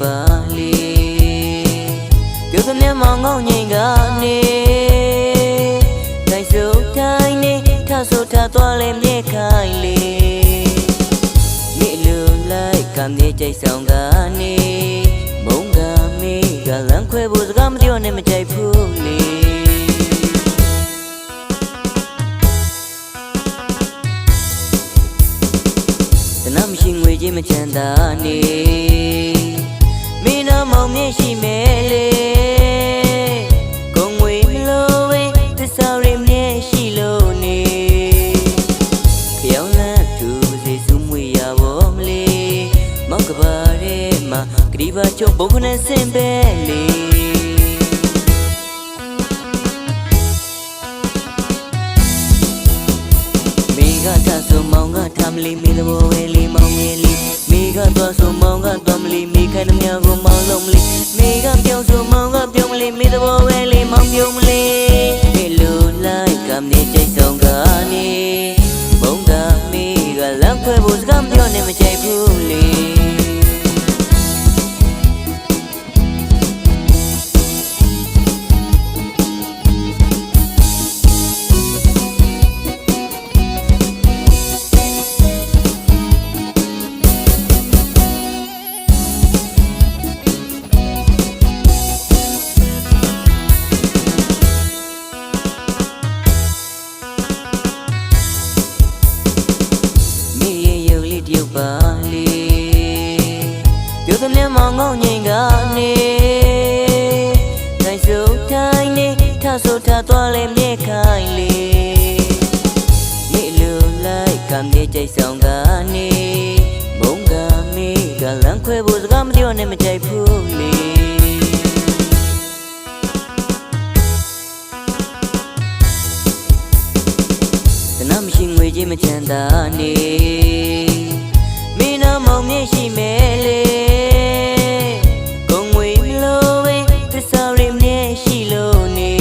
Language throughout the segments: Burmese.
ပါလေပြုစမြမောင်ငေါငိန်ကနေတိုင်းစုတိုင်းနေထဆုထသွားလဲမြေခိုင်လေမြေလူလိုက်ကံမြေကြိုက်ဆောင်ကနေမုံကမေကလန်ခွဲဖို့စကားမပြောနဲ့မကြိုက်ဘူးလေတနမရှိငွေကြီးမချမ်းသာနေ င်းနာမောင်မြင့်ရှိမဲလေကုန်ငွေမလိုဝေးသစ္စာရမြဲရှိလို့နေပြောင်းလဲသူစီစုမွေရဘောမလေးမောက်ကပါရဲမှာဂရီပါချုံဘုံခနဲ့စင်ပဲလေ ကထဆိုမောင်ကထမလီမိသဘောဝဲလီမောင်မြဲလီမိကသွားဆိုမောင်ကသွားမလီမိခိုင်နှမြောက်ကိုမောင်လုံးမလီမိကပြောင်းဆိုမောင်ကပြောင်းမလီမိသဘောဝဲလီမောင်ပြုံးမလီမိလိုလိုက်ကမ်းနေချိတ်ဆောင်ကနေဘုံကမိကလမ်းခွဲဖို့စကားမပြောနဲ့မကြိုက်ဘူးလေ ပ်လေးတယောက်ပါလေပြောသမျှမောင်ငေါငိန်ကနေတိုင်းစုတိုင်းနေထဆိုထသွားလဲမြဲခိုင်လေမိလူလိုက်ကံမြေကြိတ်ဆောင်ကနေမုံကမေကလမ်းခွဲဖို့စကားမပြောနဲ့မကြိုက်ဘူးလေတနမရှိငွေကြီးမချမ်းသာနေ မင်းနာမောင်မြင့်ရှိမဲလေကုန်ငွေမလိုဝေးသစ္စာရမြဲရှိလို့နေ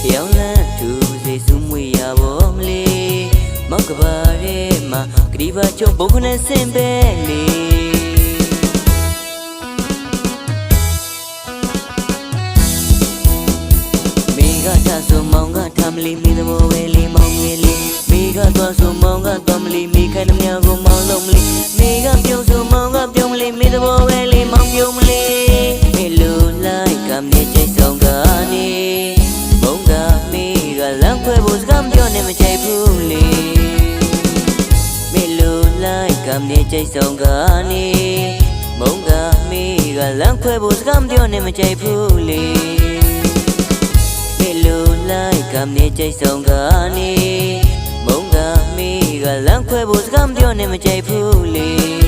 ဖျောင်းလန်းသူစိတ်ဆူမွေရဘောမလေးမောက်ကပါရဲမှာဂရီပါချုံဘုံခနဲ့စင်ပဲလေမိကထဆိုမောင်ကထမလီမိသဘော မောင်ကသွားမလီမိခိုင်နှမြောက်ကိုမောင်လုံးမလီမိကပြုံးဆိုမောင်ကပြုံးမလီမိသဘောဝဲလီမောင်ပြုံးမလီမိလူလိုက်ကံမြေချိတ်ဆောင်ကနေဘုံကမိကလမ်းခွဲဖို့စကားမပြောနဲ့မချိတ်ဘူးလေမိလူလိုက်ကံမြေချိတ်ဆောင်ကနေဘုံကမိကလမ်းခွဲဖို့စကားမပြောနဲ့မချိတ်ဘူးလေမေလိုလိုက်ကမ်းနေကြိတ်ဆောင်ကနေ မုံကမေကလမ်းခွဲဖို့စကားမပြောနဲ့မကြိုက်ဘူးလေ